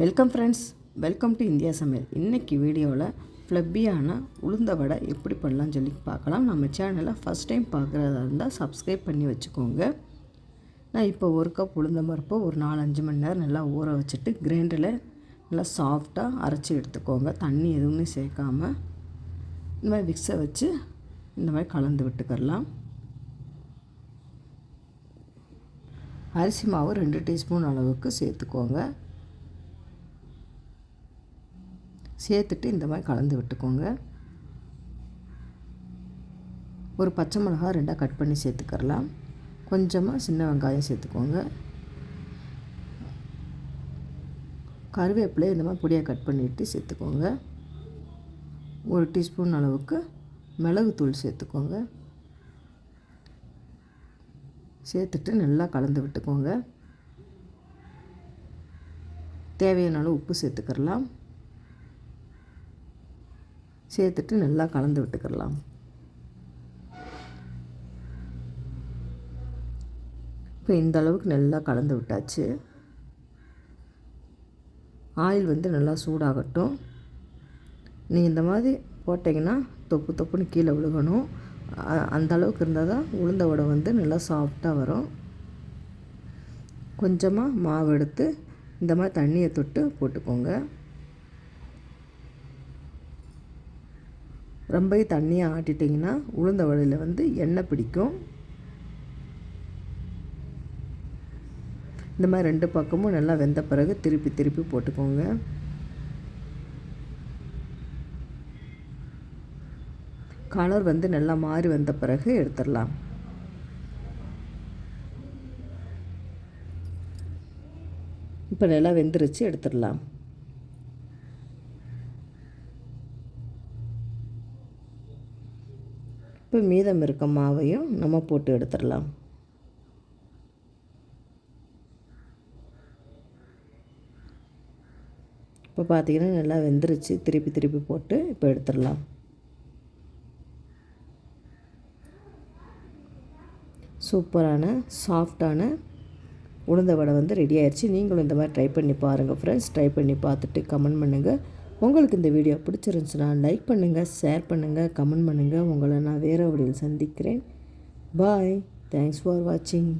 Welcome friends welcome to India சமையல் இன்றைக்கி வீடியோவில் ஃப்ளப்பியான உளுந்த வடை எப்படி பண்ணலாம்னு சொல்லி பார்க்கலாம். நம்ம சேனலை ஃபஸ்ட் டைம் பார்க்குறதா இருந்தால் சப்ஸ்கிரைப் பண்ணி வச்சுக்கோங்க. நான் இப்போ ஒரு கப் உளுந்த பருப்பு ஒரு நாலஞ்சு மணி நேரம் நல்லா ஊற வச்சுட்டு கிரைண்டரில் நல்லா சாஃப்டாக அரைச்சி எடுத்துக்கோங்க. தண்ணி எதுவுமே சேர்க்காமல் இந்த மாதிரி விக்ஸை வச்சு இந்த மாதிரி கலந்து விட்டுக்கரலாம் அரிசி மாவு ரெண்டு டீஸ்பூன் அளவுக்கு சேர்த்துக்கோங்க. சேர்த்துட்டு இந்த மாதிரி கலந்து விட்டுக்கோங்க. ஒரு பச்சை மிளகா ரெண்டாக கட் பண்ணி சேர்த்துக்கரலாம் கொஞ்சமாக சின்ன வெங்காயம் சேர்த்துக்கோங்க. கருவேப்பிலை இந்த மாதிரி பொடியாக கட் பண்ணிவிட்டு சேர்த்துக்கோங்க. ஒரு டீஸ்பூன் அளவுக்கு மிளகுத்தூள் சேர்த்துக்கோங்க. சேர்த்துட்டு நல்லா கலந்து விட்டுக்கோங்க. தேவையான அளவு உப்பு சேர்த்துக்கிறலாம். சேர்த்துட்டு நல்லா கலந்து விட்டுக்கிடலாம். இப்போ இந்த அளவுக்கு நல்லா கலந்து விட்டாச்சு. ஆயில் வந்து நல்லா சூடாகட்டும். நீங்கள் இந்த மாதிரி போட்டிங்கன்னா தொப்பு தொப்புன்னு கீழே விழுகணும். அந்த அளவுக்கு இருந்தால் தான் உளுந்த வடை வந்து நல்லா சாஃப்டாக வரும். கொஞ்சமாக மாவு எடுத்து இந்த மாதிரி தண்ணியை தொட்டு போட்டுக்கோங்க. ரொம்ப தண்ணியாக ஆட்டிட்டிங்கன்னா உளுந்த வடையில் வந்து எண்ணெய் பிடிக்கும். இந்த மாதிரி ரெண்டு பக்கமும் நல்லா வெந்த பிறகு திருப்பி திருப்பி போட்டுக்கோங்க. கலர் வந்து நல்லா மாறி வந்த பிறகு எடுத்துடலாம். இப்போ நல்லா வெந்துருச்சு எடுத்துடலாம். இப்போ மீதம் இருக்க மாவையும் நம்ம போட்டு எடுத்துடலாம். இப்போ பார்த்திங்கன்னா நல்லா வெந்துருச்சு. திருப்பி திருப்பி போட்டு இப்போ எடுத்துடலாம். சூப்பரான சாஃப்டான உளுந்த வடை வந்து ரெடி ஆயிடுச்சு நீங்களும் இந்த மாதிரி ட்ரை பண்ணி பாருங்கள் ஃப்ரெண்ட்ஸ் ட்ரை பண்ணி பார்த்துட்டு கமெண்ட் பண்ணுங்கள் உங்களுக்கு இந்த வீடியோ பிடிச்சிருந்துச்சுன்னா லைக் பண்ணுங்கள் ஷேர் பண்ணுங்கள் கமெண்ட் பண்ணுங்கள் உங்களை நான் வேறு வழியில் சந்திக்கிறேன். பாய் தேங்க்ஸ் ஃபார் வாட்சிங்